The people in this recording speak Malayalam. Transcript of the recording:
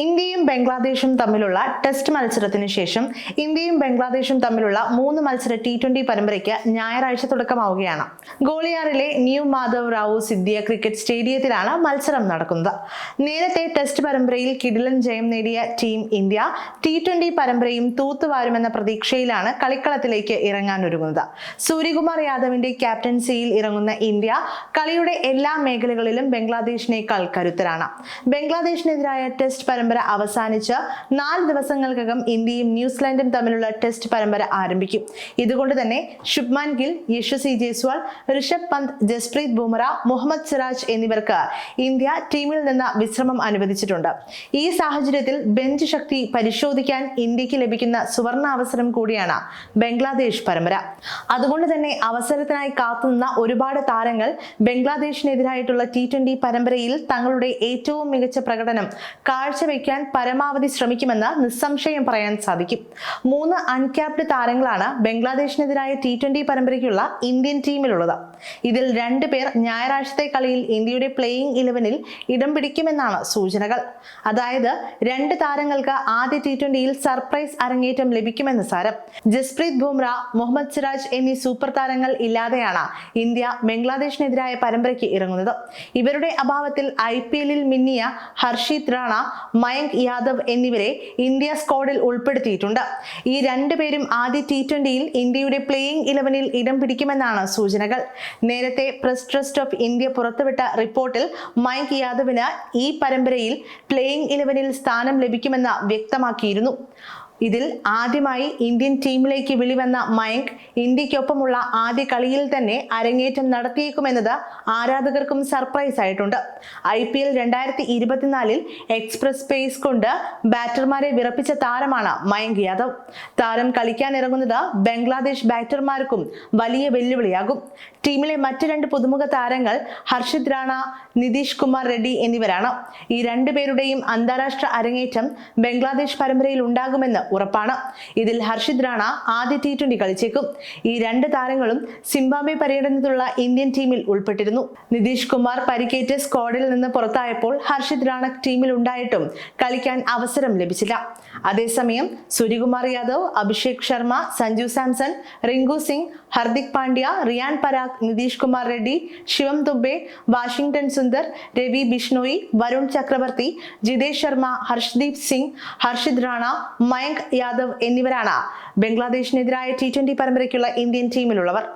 ഇന്ത്യയും ബംഗ്ലാദേശും തമ്മിലുള്ള ടെസ്റ്റ് മത്സരത്തിന് ശേഷം ഇന്ത്യയും ബംഗ്ലാദേശും തമ്മിലുള്ള മൂന്ന് മത്സര ടി ട്വന്റി പരമ്പരയ്ക്ക് ഞായറാഴ്ച തുടക്കമാവുകയാണ്. ഗോളിയാറിലെ ന്യൂ മാധവ് റാവു സിദ്ധിയ ക്രിക്കറ്റ് സ്റ്റേഡിയത്തിലാണ് മത്സരം നടക്കുന്നത്. നേരത്തെ ടെസ്റ്റ് പരമ്പരയിൽ കിടിലൻ ജയം നേടിയ ടീം ഇന്ത്യ ടി ട്വന്റി പരമ്പരയും തൂത്തുവാരുമെന്ന പ്രതീക്ഷയിലാണ് കളിക്കളത്തിലേക്ക് ഇറങ്ങാനൊരുങ്ങുന്നത് സൂര്യകുമാർ യാദവിന്റെ ക്യാപ്റ്റൻസിയിൽ ഇറങ്ങുന്ന ഇന്ത്യ കളിയുടെ എല്ലാ മേഖലകളിലും ബംഗ്ലാദേശിനേക്കാൾ കരുത്തരാണ്. ബംഗ്ലാദേശിനെതിരായ ടെസ്റ്റ് പരമ്പര അവസാനിച്ച് നാല് ദിവസങ്ങൾക്കകം ഇന്ത്യയും ന്യൂസിലാൻഡും തമ്മിലുള്ള ടെസ്റ്റ് പരമ്പര ആരംഭിക്കും. ഇതുകൊണ്ട് തന്നെ ശുഭ്മാൻ ഗിൽ യശസ്വി ജയ്സ്വാൾ ഋഷഭ് പന്ത് ജസ്പ്രീത് ബുംറ മുഹമ്മദ് സിറാജ് എന്നിവർക്ക് ഇന്ത്യ ടീമിൽ നിന്ന് വിശ്രമം അനുവദിച്ചിട്ടുണ്ട്. ഈ സാഹചര്യത്തിൽ ബെഞ്ച് ശക്തി പരിശോധിക്കാൻ ഇന്ത്യയ്ക്ക് ലഭിക്കുന്ന സുവർണ അവസരം കൂടിയാണ് ബംഗ്ലാദേശ് പരമ്പര. അതുകൊണ്ട് തന്നെ അവസരത്തിനായി കാത്തുനിന്ന ഒരുപാട് താരങ്ങൾ ബംഗ്ലാദേശിനെതിരായിട്ടുള്ള ടി ട്വന്റി പരമ്പരയിൽ തങ്ങളുടെ ഏറ്റവും മികച്ച പ്രകടനം കാഴ്ചവെക്കാൻ പരമാവധി ശ്രമിക്കുമെന്ന് നിസ്സംശയം പറയാൻ സാധിക്കും. മൂന്ന് അൺക്യാപ്ഡ് താരങ്ങളാണ് ബംഗ്ലാദേശിനെതിരായ ടി ട്വന്റി പരമ്പരയ്ക്കുള്ള ഇന്ത്യൻ ടീമിലുള്ളത്. ഇതിൽ രണ്ട് പേർ ഞായറാഴ്ചത്തെ കളിയിൽ ഇന്ത്യയുടെ പ്ലേയിങ് ഇലവനിൽ ഇടം പിടിക്കുമെന്നാണ് സൂചനകൾ. അതായത് രണ്ട് താരങ്ങൾക്ക് ആദ്യ ടി ട്വന്റിയിൽ സർപ്രൈസ് അരങ്ങേറ്റം ലഭിക്കുമെന്ന് സാരം. ജസ്പ്രീത് ബുംറ മുഹമ്മദ് സിറാജ് എന്നീ സൂപ്പർ താരങ്ങൾ ഇല്ലാതെയാണ് ഇന്ത്യ ബംഗ്ലാദേശിനെതിരായ പരമ്പരയ്ക്ക് ഇറങ്ങുന്നത്. ഇവരുടെ അഭാവത്തിൽ ഐ പി എല്ലിൽ മിന്നിയ ഹർഷിത് റാണ മയങ്ക് യാദവ് എന്നിവരെ ഇന്ത്യ സ്ക്വാഡിൽ ഉൾപ്പെടുത്തിയിട്ടുണ്ട്. ഈ രണ്ടുപേരും ആദ്യ ടി ട്വന്റിയിൽ ഇന്ത്യയുടെ പ്ലേയിങ് ഇലവനിൽ ഇടം പിടിക്കുമെന്നാണ് സൂചനകൾ. നേരത്തെ പ്രസ് ട്രസ്റ്റ് ഓഫ് ഇന്ത്യ പുറത്തുവിട്ട റിപ്പോർട്ടിൽ മയങ്ക് യാദവിന് ഈ പരമ്പരയിൽ പ്ലേയിങ് ഇലവനിൽ സ്ഥാനം ലഭിക്കുമെന്ന് വ്യക്തമാക്കിയിരുന്നു. ഇതിൽ ആദ്യമായി ഇന്ത്യൻ ടീമിലേക്ക് വിളിവന്ന മയങ്ക് ഇന്ത്യക്കൊപ്പമുള്ള ആദ്യ കളിയിൽ തന്നെ അരങ്ങേറ്റം നടത്തിയേക്കുമെന്നത് ആരാധകർക്കും സർപ്രൈസ് ആയിട്ടുണ്ട്. ഐ പി എൽ രണ്ടായിരത്തി ഇരുപത്തിനാലിൽ എക്സ്പ്രസ് പേസ് കൊണ്ട് ബാറ്റർമാരെ വിറപ്പിച്ച താരമാണ് മയങ്ക് യാദവ്. താരം കളിക്കാനിറങ്ങുന്നത് ബംഗ്ലാദേശ് ബാറ്റർമാർക്കും വലിയ വെല്ലുവിളിയാകും. ടീമിലെ മറ്റു രണ്ട് പുതുമുഖ താരങ്ങൾ ഹർഷിത് റാണ നിതീഷ് കുമാർ റെഡ്ഡി എന്നിവരാണ്. ഈ രണ്ടു പേരുടെയും അന്താരാഷ്ട്ര അരങ്ങേറ്റം ബംഗ്ലാദേശ് പരമ്പരയിൽ ഉണ്ടാകുമെന്ന് ഉറപ്പാണ്. ഇതിൽ ഹർഷിത് റാണ ആദ്യ ടി ട്വന്റി കളിച്ചേക്കും. ഈ രണ്ട് താരങ്ങളും സിംബാബ്വെ പര്യടനത്തിലുള്ള ഇന്ത്യൻ ടീമിൽ ഉൾപ്പെട്ടിരുന്നു. നിതീഷ് കുമാർ പരിക്കേറ്റ് സ്ക്വാഡിൽ നിന്ന് പുറത്തായപ്പോൾ ഹർഷിത് റാണ ടീമിൽ ഉണ്ടായിട്ടും കളിക്കാൻ അവസരം ലഭിച്ചില്ല. അതേസമയം സൂര്യകുമാർ യാദവ് അഭിഷേക് ശർമ്മ സഞ്ജു സാംസൺ റിങ്കു സിംഗ് ഹർദിക് പാണ്ഡ്യ റിയാൻ പരാഗ് നിതീഷ് കുമാർ റെഡ്ഡി ശിവം ദുബെ വാഷിംഗ്ടൺ സുന്ദർ രവി ബിഷ്ണോയി വരുൺ ചക്രവർത്തി ജിതേഷ് ശർമ്മ ഹർഷ്ദീപ് സിംഗ് ഹർഷിത് റാണ മയങ്ക് യാദവ് എന്നിവരാണ് ബംഗ്ലാദേശിനെതിരായ ടി ട്വന്റി പരമ്പരയ്ക്കുള്ള ഇന്ത്യൻ ടീമിലുള്ളവർ.